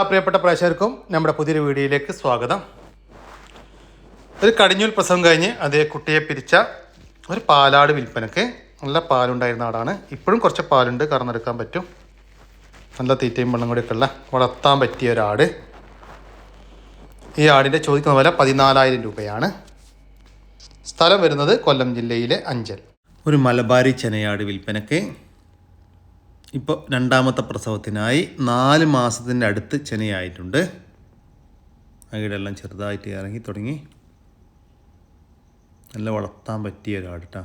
ആ പ്രിയപ്പെട്ട പ്രേക്ഷകർക്കും നമ്മുടെ പുതിയൊരു വീഡിയോയിലേക്ക് സ്വാഗതം. ഒരു കടിഞ്ഞൂൽ പ്രസവം കഴിഞ്ഞ് അതേ കുട്ടിയെ പിരിച്ച ഒരു പാലാട് വിൽപ്പനക്ക് നല്ല പാലുണ്ടായിരുന്ന ആടാണ്. ഇപ്പോഴും കുറച്ച് പാലുണ്ട് കറന്നെടുക്കാൻ പറ്റും. നല്ല തീറ്റയും വെള്ളം കൂടിയൊക്കെ ഉള്ള വളർത്താൻ പറ്റിയ ഒരാട് ഈ ആടിന്റെ ചോദിക്കുന്ന വില പതിനാലായിരം രൂപയാണ്. സ്ഥലം വരുന്നത് കൊല്ലം ജില്ലയിലെ അഞ്ചൽ. ഒരു മലബാരി ചെനയാട് വിൽപ്പനക്ക് ഇപ്പോൾ രണ്ടാമത്തെ പ്രസവത്തിനായി നാല് മാസത്തിന്റെ അടുത്ത് ചെനയായിട്ടുണ്ട് അകിടെല്ലാം ചെറുതായിട്ട് ഇറങ്ങി തുടങ്ങി. നല്ല വളർത്താൻ പറ്റിയ ഒരാട് കേട്ടോ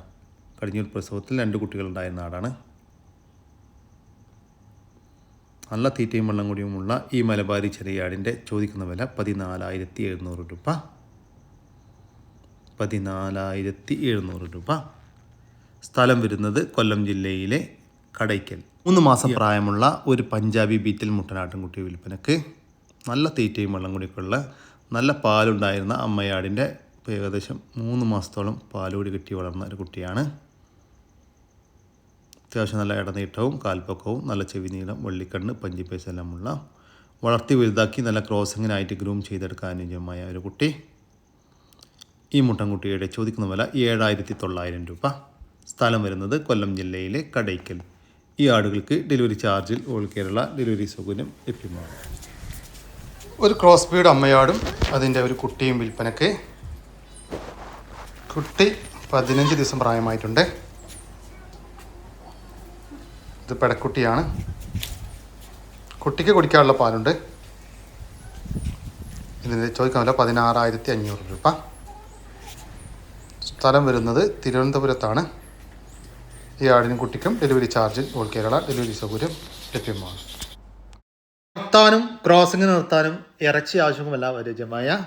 കടിഞ്ഞൂർ പ്രസവത്തിൽ രണ്ട് കുട്ടികളുണ്ടായിരുന്ന ആടാണ് നല്ല തീറ്റയും വെള്ളം കൂടിയുമുള്ള ഈ മലബാരി ചെറിയാടിന്റെ ചോദിക്കുന്ന വില പതിനാലായിരത്തി എഴുന്നൂറ് രൂപ. പതിനാലായിരത്തി എഴുന്നൂറ് രൂപ. സ്ഥലം വരുന്നത് കൊല്ലം ജില്ലയിലെ കടയ്ക്കൽ. മൂന്ന് മാസം പ്രായമുള്ള ഒരു പഞ്ചാബി ബീറ്റിൽ മുട്ടനാട്ടിൻകുട്ടി വിൽപ്പനക്ക് നല്ല തീറ്റയും വെള്ളം കുടിക്കുള്ള നല്ല പാലുണ്ടായിരുന്ന അമ്മയാടിന്റെ ഏകദേശം മൂന്ന് മാസത്തോളം പാലുകൂടി കിട്ടി വളർന്ന ഒരു കുട്ടിയാണ്. അത്യാവശ്യം നല്ല ഇടനീട്ടവും കാൽപ്പൊക്കവും നല്ല ചെവി നീളം വെള്ളിക്കണ്ണ് എല്ലാമുള്ള വളർത്തി വലുതാക്കി നല്ല ക്രോസിങ്ങിനായിട്ട് ഗ്രൂം ചെയ്തെടുക്കാൻ അനുയോജ്യമായ ഒരു കുട്ടി. ഈ മുട്ടൻകുട്ടിയുടെ ചോദിക്കുന്ന വില ഏഴായിരത്തി തൊള്ളായിരം രൂപ. സ്ഥലം വരുന്നത് കൊല്ലം ജില്ലയിലെ കടയ്ക്കൽ. ഈ ആടുകൾക്ക് ഡെലിവറി ചാർജിൽ ഓൾ കേരള ഡെലിവറി സൗകര്യം ലഭ്യമാണ്. ഒരു ക്രോസ് ബീഡ് അമ്മയാടും അതിന്റെ ഒരു കുട്ടിയും വിൽപ്പനയ്ക്ക് കുട്ടി പതിനഞ്ച് ദിവസം പ്രായമായിട്ടുണ്ട്. ഇത് പെടക്കുട്ടിയാണ്. കുട്ടിക്ക് കുടിക്കാനുള്ള പാലുണ്ട്. ഇതിന്റെ ചോദിക്കാൻ വില പതിനാറായിരത്തി അഞ്ഞൂറ് രൂപ. സ്ഥലം വരുന്നത് തിരുവനന്തപുരത്താണ്. ഈ ആടിനും കുട്ടിക്കും delivery charge all Kerala delivery സൗകര്യം ലഭ്യമാണ്. നിർത്താനും ക്രോസിംഗ് നിർത്താനും ഇറച്ചി ആവശ്യമല്ല പരിചയമായ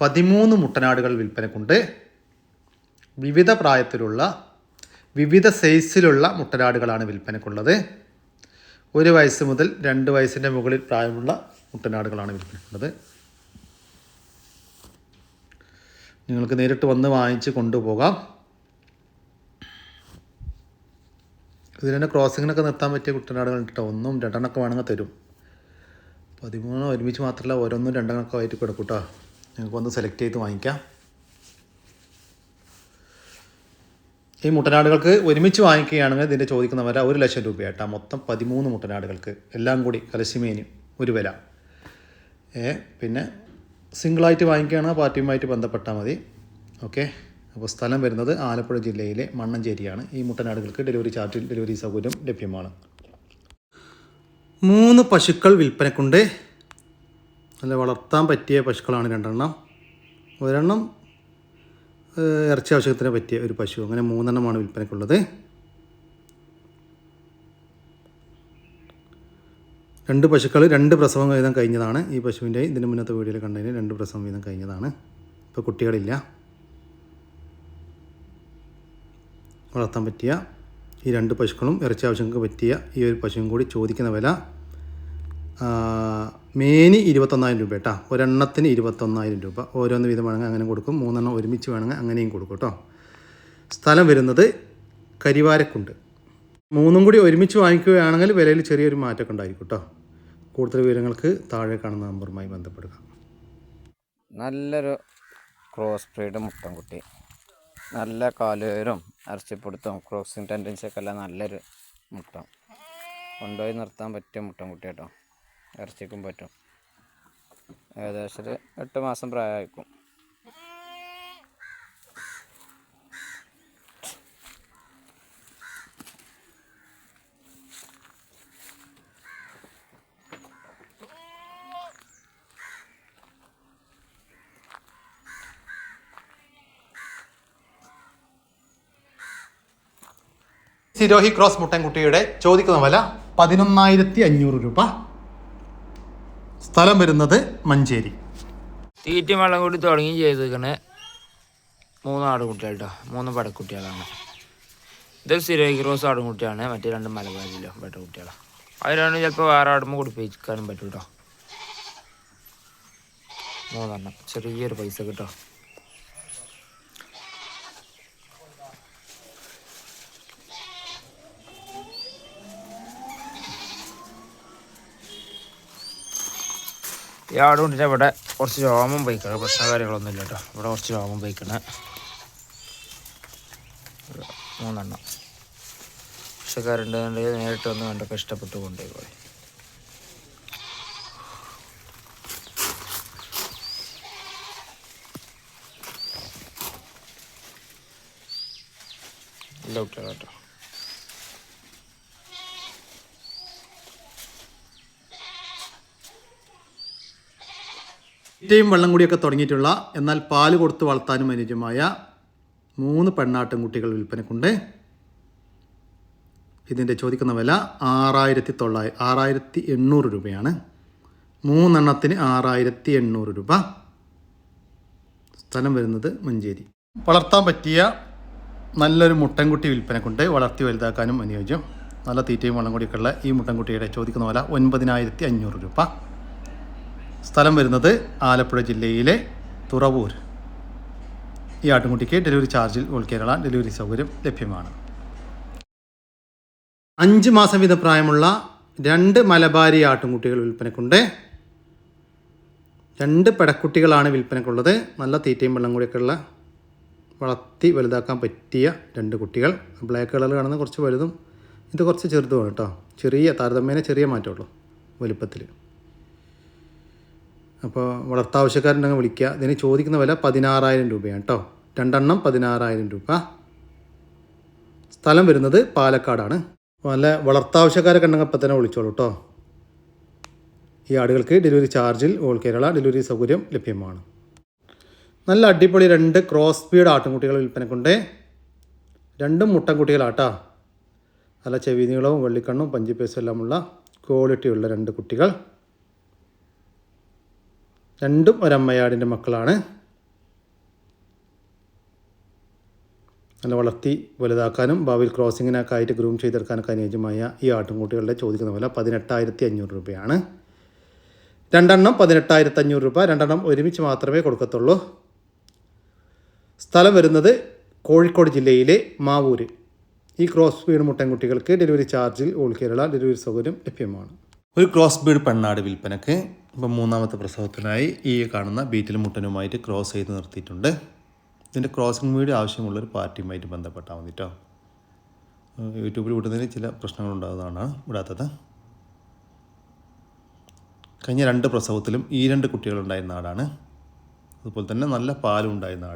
പതിമൂന്ന് മുട്ടനാടുകൾ വിൽപ്പനക്കുണ്ട്. വിവിധ പ്രായത്തിലുള്ള വിവിധ സൈസിലുള്ള മുട്ടനാടുകളാണ് വിൽപ്പനക്കുള്ളത്. ഒരു വയസ്സ് മുതൽ രണ്ട് വയസ്സിന്റെ മുകളിൽ പ്രായമുള്ള മുട്ടനാടുകളാണ് വിൽപ്പനക്കുള്ളത്. നിങ്ങൾക്ക് നേരിട്ട് വന്ന് വാങ്ങിച്ച് കൊണ്ടുപോകാം. ഇതിൽ തന്നെ ക്രോസിങ്ങിനൊക്കെ നിർത്താൻ പറ്റിയ കുട്ടനാടുകൾ കേട്ടോ ഒന്നും രണ്ടെണ്ണമൊക്കെ വേണമെങ്കിൽ തരും. പതിമൂന്ന് ഒരുമിച്ച് മാത്രമല്ല ഓരോന്നും രണ്ടെണ്ണമൊക്കെ ആയിട്ട് കിടക്കും കേട്ടോ. നിങ്ങൾക്ക് ഒന്ന് സെലക്ട് ചെയ്ത് വാങ്ങിക്കാം. ഈ മുട്ടനാടുകൾക്ക് ഒരുമിച്ച് വാങ്ങിക്കുകയാണെങ്കിൽ ഇതിന്റെ ചോദിക്കുന്ന വില ഒരു ലക്ഷം രൂപയായിട്ടാണ് മൊത്തം പതിമൂന്ന് മുട്ടനാടുകൾക്ക്. എല്ലാം കൂടി കലശിമേനും ഒരു വില. ഏ പിന്നെ സിംഗിളായിട്ട് വാങ്ങിക്കുകയാണെങ്കിൽ പാർട്ടിയുമായിട്ട് ബന്ധപ്പെട്ടാൽ മതി. ഓക്കെ അപ്പോൾ സ്ഥലം വരുന്നത് ആലപ്പുഴ ജില്ലയിലെ മണ്ണഞ്ചേരിയാണ്. ഈ മുട്ടനാടുകൾക്ക് ഡെലിവറി ചാർജിൽ ഡെലിവറി സൗകര്യം ലഭ്യമാണ്. മൂന്ന് പശുക്കൾ വിൽപ്പനക്കുണ്ട്. നല്ല വളർത്താൻ പറ്റിയ പശുക്കളാണ് രണ്ടെണ്ണം. ഒരെണ്ണം ഇറച്ചി ആവശ്യത്തിന് പറ്റിയ ഒരു പശു. അങ്ങനെ മൂന്നെണ്ണമാണ് വിൽപ്പനക്കുള്ളത്. രണ്ട് പശുക്കൾ രണ്ട് പ്രസവം വീതം കഴിഞ്ഞതാണ്. ഈ പശുവിന്റെ ഇതിന് മുന്നത്തെ വീഡിയോയിൽ കണ്ടതിന് രണ്ട് പ്രസവം വീതം കഴിഞ്ഞതാണ്. ഇപ്പോൾ കുട്ടികളില്ല. വളർത്താൻ പറ്റിയ ഈ രണ്ട് പശുക്കളും ഇറച്ചി ആവശ്യങ്ങൾക്ക് പറ്റിയ ഈ ഒരു പശുവും കൂടി ചോദിക്കുന്ന വില മേനി ഇരുപത്തൊന്നായിരം രൂപ കേട്ടോ. ഒരെണ്ണത്തിന് ഇരുപത്തൊന്നായിരം രൂപ. ഓരോന്ന് വീതം വേണമെങ്കിൽ അങ്ങനെ കൊടുക്കും. മൂന്നെണ്ണം ഒരുമിച്ച് വേണമെങ്കിൽ അങ്ങനെയും കൊടുക്കും കേട്ടോ. സ്ഥലം വരുന്നത് കരിവാരക്കുണ്ട്. മൂന്നും കൂടി ഒരുമിച്ച് വാങ്ങിക്കുകയാണെങ്കിൽ വിലയിൽ ചെറിയൊരു മാറ്റമൊക്കെ ഉണ്ടായിരിക്കും കേട്ടോ. കൂടുതൽ വിവരങ്ങൾക്ക് താഴെ കാണുന്ന നമ്പറുമായി ബന്ധപ്പെടുക. നല്ലൊരു ക്രോസ് ബ്രീഡ് മുട്ടൻകുട്ടി. നല്ല കാലുകരും ഇറച്ചിപ്പിടുത്തവും ക്രോസിങ് ടെൻഡൻസി ഒക്കെ എല്ലാം നല്ലൊരു മുട്ട. കൊണ്ടുപോയി നിർത്താൻ പറ്റിയ മുട്ടൻകുട്ടി കേട്ടോ. ഇറച്ചിക്കും പറ്റും. ഏകദേശം ഒരു എട്ട് മാസം പ്രായമായിരിക്കും. സിരോഹി ക്രോസ് മുട്ടൻകുട്ടിയുടെ ചോദിക്കുന്ന വില പതിനൊന്നായിരത്തി അഞ്ഞൂറ് രൂപ. സ്ഥലം വരുന്നത് മഞ്ചേരി. തീറ്റ വെള്ളം കൂടി തുടങ്ങി ചെയ്തേക്കണ് മൂന്ന് ആടുകുട്ടികൾ കേട്ടോ മൂന്ന് പടക്കുട്ടികളാണ് ഇത് സിരോഹി ക്രോസ് ആടുകുട്ടിയാണ്. മറ്റേ രണ്ട് മലബാരിലോ പടക്കുട്ടികളാണ് അതിലാണ് ചിലപ്പോൾ വേറെ ആടുമ്പോൾ കുടിപ്പിക്കാനും പറ്റും കേട്ടോ മൂന്നെണ്ണം. ചെറിയൊരു പൈസ കിട്ടോ ഈ ആട് കൊണ്ടിട്ട് ഇവിടെ കുറച്ച് രോമം പോയിക്കണം പ്രശ്ന കാര്യങ്ങളൊന്നും ഇല്ല കേട്ടോ. ഇവിടെ കുറച്ച് രോമം പോയിക്കണേ മൂന്നെണ്ണം. പക്ഷക്കാരുണ്ടെന്നുണ്ടെങ്കിൽ നേരിട്ട് വന്ന് കണ്ടൊക്കെ ഇഷ്ടപ്പെട്ട് കൊണ്ടുപോയി. നല്ല കുട്ടികളാ കേട്ടോ തീറ്റയും വെള്ളം കൂടിയൊക്കെ തുടങ്ങിയിട്ടുള്ള എന്നാൽ പാൽ കൊടുത്ത് വളർത്താനും അനുയോജ്യമായ മൂന്ന് പെണ്ണാട്ടും കുട്ടികൾ വിൽപ്പനക്കുണ്ട്. ഇതിന്റെ ചോദിക്കുന്ന വില ആറായിരത്തി തൊള്ളായിരം ആറായിരത്തി എണ്ണൂറ് രൂപയാണ്. മൂന്നെണ്ണത്തിന് ആറായിരത്തി എണ്ണൂറ് രൂപ. സ്ഥലം വരുന്നത് മഞ്ചേരി. വളർത്താൻ പറ്റിയ നല്ലൊരു മുട്ടൻകുട്ടി വിൽപ്പനക്കുണ്ട്. വളർത്തി വലുതാക്കാനും അനുയോജ്യം. നല്ല തീറ്റയും വെള്ളം കൂടിയൊക്കെയുള്ള ഈ മുട്ടൻകുട്ടിയുടെ ചോദിക്കുന്ന വില ഒൻപതിനായിരത്തി അഞ്ഞൂറ് രൂപ. സ്ഥലം വരുന്നത് ആലപ്പുഴ ജില്ലയിലെ തുറവൂർ. ഈ ആട്ടുംകുട്ടിക്ക് ഡെലിവറി ചാർജിൽ ഓൾ കേരള ഡെലിവറി സൗകര്യം ലഭ്യമാണ്. അഞ്ച് മാസം വീതം പ്രായമുള്ള രണ്ട് മലബാരി ആട്ടുംകുട്ടികൾ വിൽപ്പനക്കുണ്ട്. രണ്ട് പെടക്കുട്ടികളാണ് വിൽപ്പനക്കുള്ളത്. നല്ല തീറ്റയും വെള്ളം കൂടിയൊക്കെ ഉള്ള വളർത്തി വലുതാക്കാൻ പറ്റിയ രണ്ട് കുട്ടികൾ. ബ്ലാക്ക് കളർ കാണുന്ന കുറച്ച് വലുതും ഇത് കുറച്ച് ചെറുതുമാണ് കേട്ടോ. ചെറിയ താരതമ്യേന ചെറിയ മാറ്റമുള്ളൂ വലുപ്പത്തിൽ അപ്പോൾ വളർത്താവശ്യക്കാരുണ്ടെങ്കിൽ വിളിക്കുക. ഇതിന് ചോദിക്കുന്ന വില പതിനാറായിരം രൂപയാണ് കേട്ടോ. രണ്ടെണ്ണം പതിനാറായിരം രൂപ. സ്ഥലം വരുന്നത് പാലക്കാടാണ്. നല്ല വളർത്താവശ്യക്കാരൊക്കെ ഉണ്ടെങ്കിൽ അപ്പം തന്നെ വിളിച്ചോളൂ കേട്ടോ. ഈ ആടുകൾക്ക് ഡെലിവറി ചാർജിൽ ഓൾ കേരള ഡെലിവറി സൗകര്യം ലഭ്യമാണ്. നല്ല അടിപൊളി രണ്ട് ക്രോസ് സ്പീഡ് ആട്ടുംകുട്ടികൾ വിൽപ്പനക്കുണ്ട്. രണ്ടും മുട്ടൻകുട്ടികളാട്ടാ. നല്ല ചെവി നീളവും വെള്ളിക്കണ്ണും പഞ്ചിപ്പേസും എല്ലാമുള്ള ക്വാളിറ്റിയുള്ള രണ്ട് കുട്ടികൾ. രണ്ടും ഒരമ്മയാടിന്റെ മക്കളാണ്. നല്ല വളർത്തി വലുതാക്കാനും ഭാവിയിൽ ക്രോസിങ്ങിനൊക്കെ ആയിട്ട് ഗ്രൂം ചെയ്തെടുക്കാനൊക്കെ അനുയോജ്യമായ ഈ ആട്ടുംകുട്ടികളുടെ ചോദിക്കുന്ന വില പതിനെട്ടായിരത്തി അഞ്ഞൂറ് രൂപയാണ്. രണ്ടെണ്ണം പതിനെട്ടായിരത്തി അഞ്ഞൂറ് രൂപ. രണ്ടെണ്ണം ഒരുമിച്ച് മാത്രമേ കൊടുക്കത്തുള്ളൂ. സ്ഥലം വരുന്നത് കോഴിക്കോട് ജില്ലയിലെ മാവൂര്. ഈ ക്രോസ് വീട് മുട്ടൻകുട്ടികൾക്ക് ഡെലിവറി ചാർജിൽ ഓൾ കേരള ഡെലിവറി സൗകര്യം ലഭ്യമാണ്. ഒരു ക്രോസ് ബീഡ് പെണ്ണാട് വിൽപ്പനക്ക് ഇപ്പം മൂന്നാമത്തെ പ്രസവത്തിനായി ഈ കാണുന്ന ബീറ്റിൽ മുട്ടനുമായിട്ട് ക്രോസ് ചെയ്ത് നിർത്തിയിട്ടുണ്ട്. ഇതിന്റെ ക്രോസിംഗ് വീഡിയോ ആവശ്യമുള്ളൊരു പാർട്ടിയുമായിട്ട് ബന്ധപ്പെട്ടാൽ മതി കേട്ടോ യൂട്യൂബിൽ വിടുന്നതിന് ചില പ്രശ്നങ്ങളുണ്ടാകുന്നതാണ് വിടാത്തത്. കഴിഞ്ഞ രണ്ട് പ്രസവത്തിലും ഈ രണ്ട് കുട്ടികളുണ്ടായിരുന്ന ആടാണ്. അതുപോലെ തന്നെ നല്ല പാലും ഉണ്ടായിരുന്ന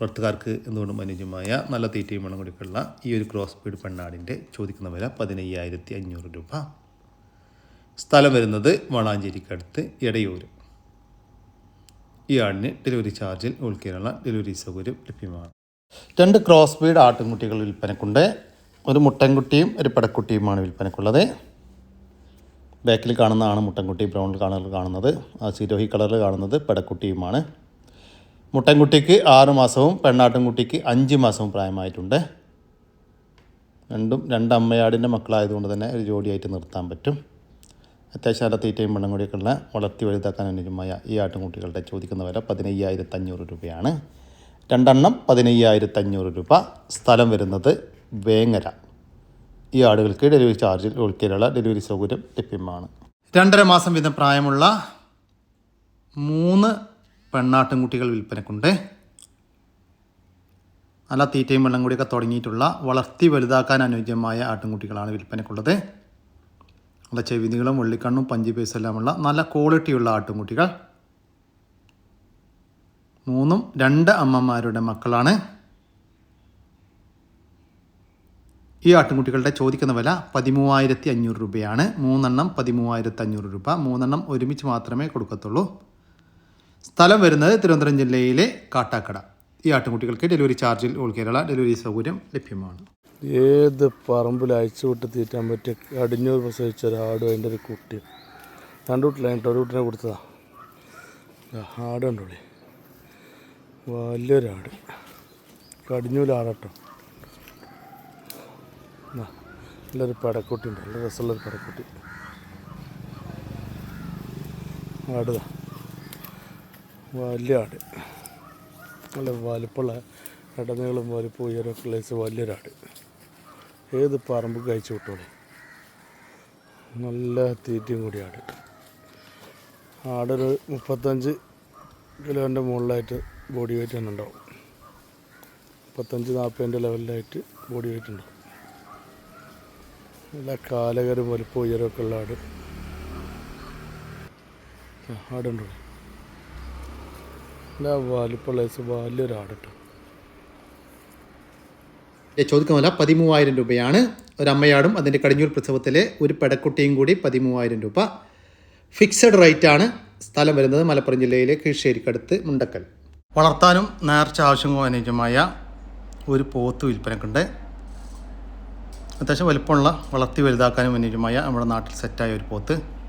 വളർത്തുകാർക്ക് എന്തുകൊണ്ടും അനുയോജ്യമായ നല്ല തീറ്റയും വെള്ളം കൊടുക്കുള്ള ഈ ഒരു ക്രോസ് ബീഡ് പെണ്ണാടിന്റെ ചോദിക്കുന്ന വില പതിനയ്യായിരത്തി അഞ്ഞൂറ് രൂപ. സ്ഥലം വരുന്നത് വളാഞ്ചേരിക്കടുത്ത് എടയൂർ ഈ ആടിന് ഡെലിവറി ചാർജിൽ കേരള ഡെലിവറി സൗകര്യം ലഭ്യമാണ്. രണ്ട് ക്രോസ് ബീഡ് ആട്ടിൻകുട്ടികൾ വിൽപ്പനക്കുണ്ട്. ഒരു മുട്ടൻകുട്ടിയും ഒരു പടക്കുട്ടിയുമാണ് വിൽപ്പനക്കുള്ളത്. ബാക്കിൽ കാണുന്നതാണ് മുട്ടൻകുട്ടി ബ്രൗണിൽ കാണുന്നത്. ആ സിരോഹി കളറിൽ കാണുന്നത് പെടക്കുട്ടിയുമാണ്. മുട്ടൻകുട്ടിക്ക് ആറ് മാസവും പെണ്ണാട്ടിൻകുട്ടിക്ക് അഞ്ച് മാസവും പ്രായമായിട്ടുണ്ട്. രണ്ടും രണ്ട് അമ്മയാടിന്റെ മക്കളായതുകൊണ്ട് തന്നെ ഒരു ജോഡിയായിട്ട് നിർത്താൻ പറ്റും. അത്യാവശ്യം നല്ല തീറ്റയും വെള്ളം കൂടിയൊക്കെ ഉള്ള വളർത്തി വലുതാക്കാൻ അനുജമായ ഈ ആട്ടിൻകുട്ടികളുടെ ചോദിക്കുന്ന വില പതിനയ്യായിരത്തി അഞ്ഞൂറ് രൂപയാണ്. രണ്ടെണ്ണം പതിനയ്യായിരത്തി അഞ്ഞൂറ് രൂപ. സ്ഥലം വരുന്നത് വേങ്ങര. ഈ ആടുകൾക്ക് ഡെലിവറി ചാർജിൽ ഓൾ ഡെലിവറി സൗകര്യം ലഭ്യമാണ്. രണ്ടര മാസം വീതം പ്രായമുള്ള മൂന്ന് പെണ്ണാട്ടിൻകുട്ടികൾ വിൽപ്പനക്കുണ്ട്. നല്ല തീറ്റയും വെള്ളം കൂടിയൊക്കെ തുടങ്ങിയിട്ടുള്ള വളർത്തി വലുതാക്കാൻ അനുയോജ്യമായ ആട്ടിൻകുട്ടികളാണ് വിൽപ്പനക്കുള്ളത്. നല്ല ചെവിനികളും വെള്ളിക്കണ്ണും പഞ്ചി എല്ലാമുള്ള നല്ല ക്വാളിറ്റിയുള്ള ആട്ടിൻകുട്ടികൾ മൂന്നും രണ്ട് അമ്മമാരുടെ മക്കളാണ്. ഈ ആട്ടിൻകുട്ടികളുടെ ചോദിക്കുന്ന വില പതിമൂവായിരത്തി അഞ്ഞൂറ് രൂപയാണ്. മൂന്നെണ്ണം പതിമൂവായിരത്തി അഞ്ഞൂറ് രൂപ. മൂന്നെണ്ണം ഒരുമിച്ച് മാത്രമേ കൊടുക്കത്തുള്ളൂ. സ്ഥലം വരുന്നത് തിരുവനന്തപുരം ജില്ലയിലെ കാട്ടാക്കട. ഈ ആട്ടുകുട്ടികൾക്ക് ഡെലിവറി ചാർജിൽ ഓൾ കേരള ഡെലിവറി സൗകര്യം ലഭ്യമാണ്. ഏത് പറമ്പിൽ അയച്ചു വിട്ട് തീറ്റാൻ പറ്റിയ കടിഞ്ഞൂർ പ്രസവിച്ച ഒരാടും അതിന്റെ ഒരു കുട്ടി. രണ്ട് വീട്ടിലായിട്ട് ഒരു വീട്ടിനെ കൊടുത്തതാ. ആടുണ്ടോളി വലിയൊരാട്. കടിഞ്ഞൂലാടട്ടോ. നല്ലൊരു പടക്കുട്ടി ഉണ്ട്. നല്ല രസമുള്ളൊരു പടക്കുട്ടി. ആടുതാ. വലിയ ആട്. നല്ല വലുപ്പുള്ള ഇടനീളം വലുപ്പ് ഉയരമൊക്കെ ഉള്ള വലിയൊരാട് ഏത് പറമ്പ് കഴിച്ചു വിട്ടോളൂ. നല്ല തീറ്റയും കൂടി ആട്. ആടൊരു മുപ്പത്തഞ്ച് കിലോന്റെ മുകളിലായിട്ട് ബോഡി വെയിറ്റ് തന്നെ ഉണ്ടാവും മുപ്പത്തഞ്ച് നാൽപ്പതിന്റെ ലെവലിലായിട്ട് ബോഡി വെയിറ്റ് ഉണ്ടാവും. നല്ല കാലകരും വലുപ്പ് ഉയരമൊക്കെ ഉള്ള ആട്. ആടുണ്ട്? ഇവിടെ. നല്ല വലിപ്പമുള്ള വലിയൊരു ആട് കേട്ടോ. ചോദിക്കുന്ന വില പതിമൂവായിരം രൂപയാണ് ഒരമ്മയാടും അതിന്റെ കടിഞ്ഞൂർ പ്രസവത്തിലെ ഒരു പെടക്കുട്ടിയും കൂടി പതിമൂവായിരം രൂപ. ഫിക്സഡ് റേറ്റ് ആണ് സ്ഥലം വരുന്നത് മലപ്പുറം ജില്ലയിലെ കീഴ്ശ്ശേരിക്കടുത്ത് മുണ്ടക്കൽ. വളർത്താനും നേർച്ച ആവശ്യങ്ങളും അനുയോജ്യമായ ഒരു പോത്ത് വിൽപ്പനക്കുണ്ട്. അത്യാവശ്യം വലുപ്പമുള്ള വളർത്തി വലുതാക്കാനും അനുയോജ്യമായ നമ്മുടെ നാട്ടിൽ സെറ്റായ ഒരു പോത്ത്.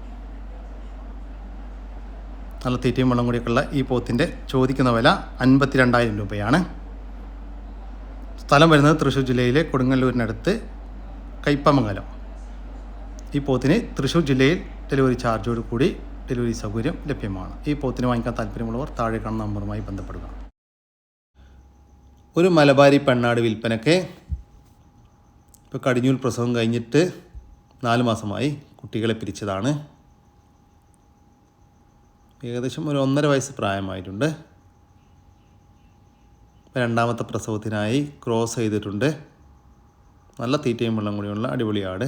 നല്ല തീറ്റയും വെള്ളം കൂടിയൊക്കെയുള്ള ഈ പോത്തിന്റെ ചോദിക്കുന്ന വില അൻപത്തി രണ്ടായിരം രൂപയാണ്. സ്ഥലം വരുന്നത് തൃശ്ശൂർ ജില്ലയിലെ കൊടുങ്ങല്ലൂരിനടുത്ത് കയ്പമംഗലം. ഈ പോത്തിന് തൃശ്ശൂർ ജില്ലയിൽ ഡെലിവറി ചാർജോട് കൂടി ഡെലിവറി സൗകര്യം ലഭ്യമാണ്. ഈ പോത്തിന് വാങ്ങിക്കാൻ താല്പര്യമുള്ളവർ താഴെ കാണുന്ന നമ്പറുമായി ബന്ധപ്പെടുക. ഒരു മലബാരി പെണ്ണാട് വിൽപ്പനയ്ക്ക് ഇപ്പോൾ കടിഞ്ഞൂൽ പ്രസവം കഴിഞ്ഞിട്ട് നാല് മാസമായി കുട്ടികളെ പിരിച്ചതാണ്. ഏകദേശം ഒരു ഒന്നര വയസ്സ് പ്രായമായിട്ടുണ്ട്. രണ്ടാമത്തെ പ്രസവത്തിനായി ക്രോസ് ചെയ്തിട്ടുണ്ട്. നല്ല തീറ്റയും വെള്ളം കൂടിയുള്ള അടിപൊളി ആട്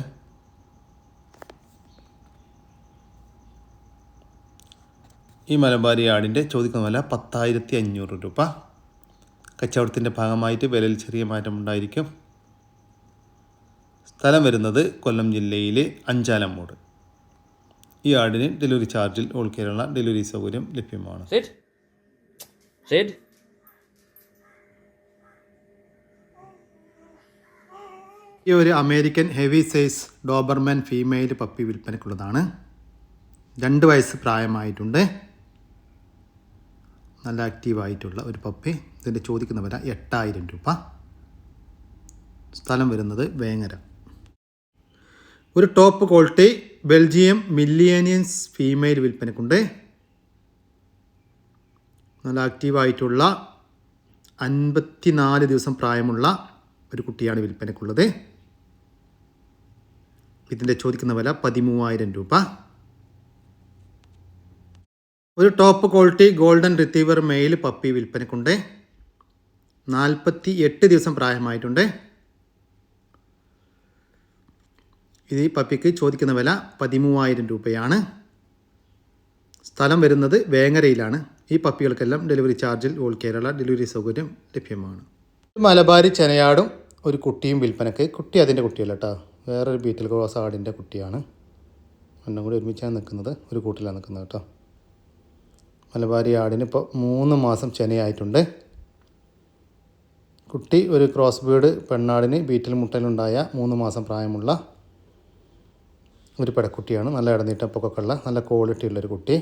ഈ മലബാരി ആടിന്റെ ചോദിക്കുന്ന വില പത്തായിരത്തി അഞ്ഞൂറ് രൂപ. കച്ചവടത്തിന്റെ ഭാഗമായിട്ട് വിലയിൽ ചെറിയ മാറ്റം ഉണ്ടായിരിക്കും. സ്ഥലം വരുന്നത് കൊല്ലം ജില്ലയിലെ അഞ്ചാലമ്മൂട് ഈ ആടിന് ഡെലിവറി ചാർജിൽ ഓൾ കേരള ഡെലിവറി സൗകര്യം ലഭ്യമാണ്. ഈ ഒരു American heavy size Doberman female puppy വിൽപ്പനയ്ക്കുള്ളതാണ്. രണ്ട് വയസ്സ് പ്രായമായിട്ടുണ്ട്. നല്ല ആക്റ്റീവായിട്ടുള്ള ഒരു പപ്പി ഇതിന്റെ ചോദിക്കുന്ന വില എട്ടായിരം രൂപ. സ്ഥലം വരുന്നത് വേങ്ങര. ഒരു top quality Belgium Malinois female വിൽപ്പനക്കുണ്ട്. നല്ല ആക്റ്റീവായിട്ടുള്ള അൻപത്തി നാല് ദിവസം പ്രായമുള്ള ഒരു കുട്ടിയാണ് വിൽപ്പനക്കുള്ളത്. ഇതിന്റെ ചോദിക്കുന്ന വില പതിമൂവായിരം രൂപ. ഒരു top quality golden retriever male puppy വിൽപ്പനക്കുണ്ട്. നാൽപ്പത്തി എട്ട് ദിവസം പ്രായമായിട്ടുണ്ട്. ഇത് ഈ പപ്പിക്ക് ചോദിക്കുന്ന വില പതിമൂവായിരം രൂപയാണ്. സ്ഥലം വരുന്നത് വേങ്ങരയിലാണ്. ഈ പപ്പികൾക്കെല്ലാം ഡെലിവറി ചാർജിൽ ഓൾ കേരള ഡെലിവറി സൗകര്യം ലഭ്യമാണ്. മലബാരി ചെനയാടും ഒരു കുട്ടിയും വിൽപ്പനക്ക്. കുട്ടി അതിന്റെ കുട്ടിയല്ല കേട്ടോ വേറൊരു ബീറ്റൽ ക്രോസ് ആടിന്റെ കുട്ടിയാണ്. എണ്ണം കൂടി ഒരുമിച്ചാണ് നിൽക്കുന്നത്. ഒരു കൂട്ടിലാണ് നിൽക്കുന്നത് കേട്ടോ മലബാരി ആടിന് ഇപ്പോൾ മൂന്ന് മാസം ചെനയായിട്ടുണ്ട്. കുട്ടി ഒരു ക്രോസ് ബീഡ് പെണ്ണാടിന് ബീറ്റൽ മുട്ടലുണ്ടായ മൂന്ന് മാസം പ്രായമുള്ള ഒരു പെടക്കുട്ടിയാണ്. നല്ല ഇടനീട്ടപ്പൊക്കെ ഉള്ള നല്ല ക്വാളിറ്റി ഉള്ളൊരു കുട്ടി.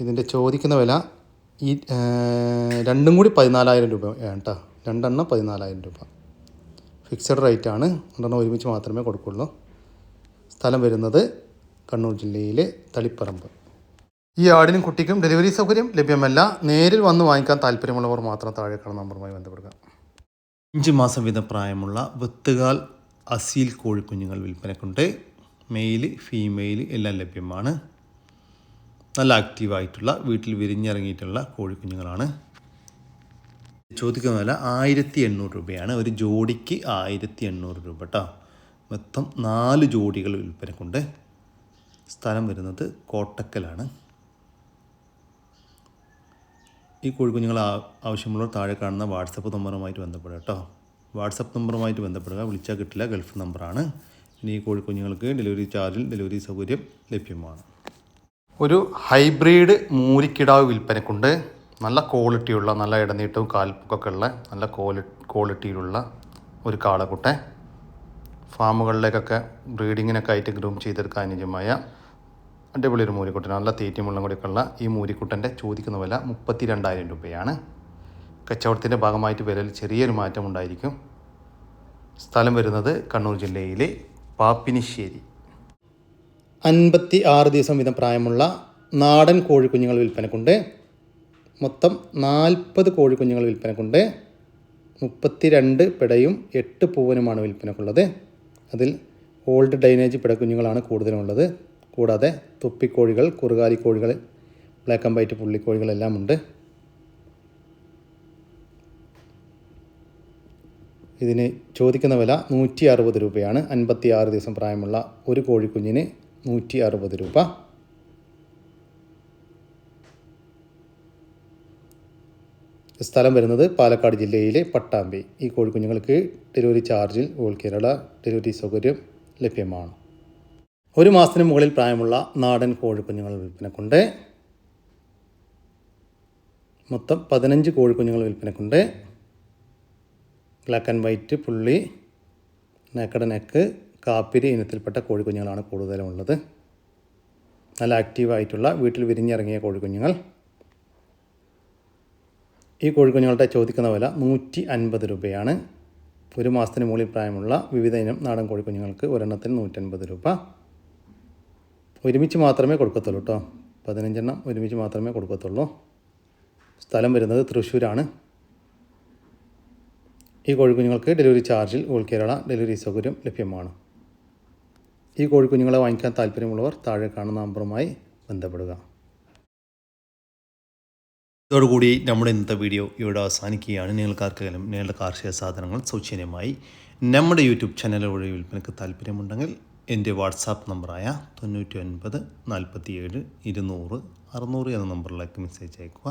ഇതിന്റെ ചോദിക്കുന്ന വില ഈ രണ്ടും കൂടി പതിനാലായിരം രൂപ കേട്ടോ രണ്ടെണ്ണം പതിനാലായിരം രൂപ. ഫിക്സഡ് റേറ്റ് ആണ്. രണ്ടെണ്ണം ഒരുമിച്ച് മാത്രമേ കൊടുക്കുള്ളൂ. സ്ഥലം വരുന്നത് കണ്ണൂർ ജില്ലയിലെ തളിപ്പറമ്പ്. ഈ ആടിനും കുട്ടിക്കും ഡെലിവറി സൗകര്യം ലഭ്യമല്ല. നേരിൽ വന്ന് വാങ്ങിക്കാൻ താല്പര്യമുള്ളവർ മാത്രം താഴെ കാണുന്ന നമ്പറുമായി ബന്ധപ്പെടുക. അഞ്ച് മാസം വീതം പ്രായമുള്ള വെത്തുകാൽ അസീൽ കോഴിക്കുഞ്ഞുങ്ങൾ വിൽപ്പനക്കുണ്ട് മെയിൽ ഫീമെയിൽ എല്ലാം ലഭ്യമാണ്. നല്ല ആക്റ്റീവായിട്ടുള്ള വീട്ടിൽ വിരിഞ്ഞിറങ്ങിയിട്ടുള്ള കോഴിക്കുഞ്ഞുങ്ങളാണ് ചോദിക്കുന്ന വില ആയിരത്തി എണ്ണൂറ് രൂപയാണ്. ഒരു ജോഡിക്ക് ആയിരത്തി എണ്ണൂറ് രൂപ കേട്ടോ മൊത്തം നാല് ജോഡികൾ വിൽപ്പനക്കുണ്ട് സ്ഥലം വരുന്നത് കോട്ടക്കലാണ്. ഈ കോഴിക്കുഞ്ഞുങ്ങൾ ആവശ്യമുള്ളവർ താഴെ കാണുന്ന വാട്സപ്പ് നമ്പറുമായിട്ട് ബന്ധപ്പെടുക കേട്ടോ വാട്സപ്പ് നമ്പറുമായിട്ട് ബന്ധപ്പെടുക. വിളിച്ചാൽ കിട്ടില്ല. ഗൾഫ് നമ്പറാണ്. ഇനി കോഴിക്കുഞ്ഞുങ്ങൾക്ക് ഡെലിവറി ചാർജിൽ ഡെലിവറി സൗകര്യം ലഭ്യമാണ്. ഒരു ഹൈബ്രിഡ് മൂരിക്കിടാവ് വിൽപ്പനക്കുണ്ട്. നല്ല ക്വാളിറ്റിയുള്ള നല്ല ഇടനീട്ടവും കാൽപ്പൊക്കെ ഉള്ള നല്ല ക്വാളി ക്വാളിറ്റിയിലുള്ള ഒരു കാളക്കുട്ടെ ഫാമുകളിലേക്കൊക്കെ ബ്രീഡിങ്ങിനൊക്കെ ആയിട്ട് ഗ്രൂം ചെയ്തെടുക്കാൻ അനുയോജ്യമായ അടിപൊളി ഒരു മൂരിക്കുട്ടൻ നല്ല തീറ്റയും വെള്ളം കൂടിയൊക്കെയുള്ള ഈ മൂരിക്കുട്ടന്റെ ചോദിക്കുന്ന വില മുപ്പത്തി രണ്ടായിരം രൂപയാണ്. കച്ചവടത്തിന്റെ ഭാഗമായിട്ട് വിലയിൽ ചെറിയൊരു മാറ്റം ഉണ്ടായിരിക്കും. സ്ഥലം വരുന്നത് കണ്ണൂർ ജില്ലയിലെ പാപ്പിനിശ്ശേരി. അൻപത്തി ആറ് ദിവസം വീതം പ്രായമുള്ള നാടൻ കോഴിക്കുഞ്ഞുങ്ങൾ വിൽപ്പനക്കുണ്ട്. മൊത്തം നാൽപ്പത് കോഴിക്കുഞ്ഞുങ്ങൾ വിൽപ്പനക്കുണ്ട്. മുപ്പത്തി രണ്ട് പിടയും എട്ട് പൂവനുമാണ് വിൽപ്പനക്കുള്ളത്. അതിൽ ഓൾഡ് ഡൈനേജ് പിടക്കുഞ്ഞുങ്ങളാണ് കൂടുതലുള്ളത്. കൂടാതെ തുപ്പിക്കോഴികൾ കുറുകാലിക്കോഴികൾ ബ്ലാക്ക് ആൻഡ് വൈറ്റ് പുള്ളിക്കോഴികളെല്ലാം ഉണ്ട്. ഇതിന് ചോദിക്കുന്ന വില നൂറ്റി അറുപത് രൂപയാണ്. അൻപത്തി ആറ് ദിവസം പ്രായമുള്ള ഒരു കോഴിക്കുഞ്ഞിന് നൂറ്റി അറുപത് രൂപ. സ്ഥലം വരുന്നത് പാലക്കാട് ജില്ലയിലെ പട്ടാമ്പി. ഈ കോഴിക്കുഞ്ഞുങ്ങൾക്ക് ഡെലിവറി ചാർജിൽ ഓൾ കേരള ഡെലിവറി സൗകര്യം ലഭ്യമാണ്. ഒരു മാസത്തിന് മുകളിൽ പ്രായമുള്ള നാടൻ കോഴിക്കുഞ്ഞുങ്ങൾ വിൽപ്പനക്കുണ്ട്. മൊത്തം പതിനഞ്ച് കോഴിക്കുഞ്ഞുങ്ങൾ വിൽപ്പനക്കുണ്ട്. ബ്ലാക്ക് ആൻഡ് വൈറ്റ് പുള്ളി നേക്കട നെക്ക് കാപ്പിരി ഇനത്തിൽപ്പെട്ട കോഴിക്കുഞ്ഞുങ്ങളാണ് കൂടുതലും ഉള്ളത് നല്ല ആക്റ്റീവായിട്ടുള്ള വീട്ടിൽ വിരിഞ്ഞിറങ്ങിയ കോഴിക്കുഞ്ഞുങ്ങൾ. ഈ കോഴിക്കുഞ്ഞുങ്ങളുടെ ചോദിക്കുന്ന വില നൂറ്റി അൻപത് രൂപയാണ്. ഒരു മാസത്തിന് മുകളിൽ പ്രായമുള്ള വിവിധ ഇനം നാടൻ കോഴിക്കുഞ്ഞുങ്ങൾക്ക് ഒരെണ്ണത്തിന് നൂറ്റൻപത് രൂപ. ഒരുമിച്ച് മാത്രമേ കൊടുക്കത്തുള്ളൂ കേട്ടോ പതിനഞ്ചെണ്ണം ഒരുമിച്ച് മാത്രമേ കൊടുക്കത്തുള്ളൂ. സ്ഥലം വരുന്നത് തൃശ്ശൂരാണ്. ഈ കോഴിക്കുഞ്ഞുങ്ങൾക്ക് ഡെലിവറി ചാർജിൽ ഓൾ കേരള ഡെലിവറി സൗകര്യം ലഭ്യമാണ്. ഈ കോഴിക്കുഞ്ഞുങ്ങളെ വാങ്ങിക്കാൻ താല്പര്യമുള്ളവർ താഴെ കാണുന്ന നമ്പറുമായി ബന്ധപ്പെടുക. ഇതോടുകൂടി നമ്മുടെ ഇന്നത്തെ വീഡിയോ ഇവിടെ അവസാനിക്കുകയാണ്. നിങ്ങൾക്ക് ആർക്കെങ്കിലും നിങ്ങളുടെ കാർഷിക സാധനങ്ങൾ സൗജന്യമായി നമ്മുടെ യൂട്യൂബ് ചാനൽ വഴി വിൽപ്പനയ്ക്ക് താല്പര്യമുണ്ടെങ്കിൽ എന്റെ വാട്സാപ്പ് നമ്പറായ തൊണ്ണൂറ്റി ഒൻപത് നാൽപ്പത്തി ഏഴ് ഇരുന്നൂറ് അറുന്നൂറ് എന്ന നമ്പറിലേക്ക് മെസ്സേജ് അയക്കുക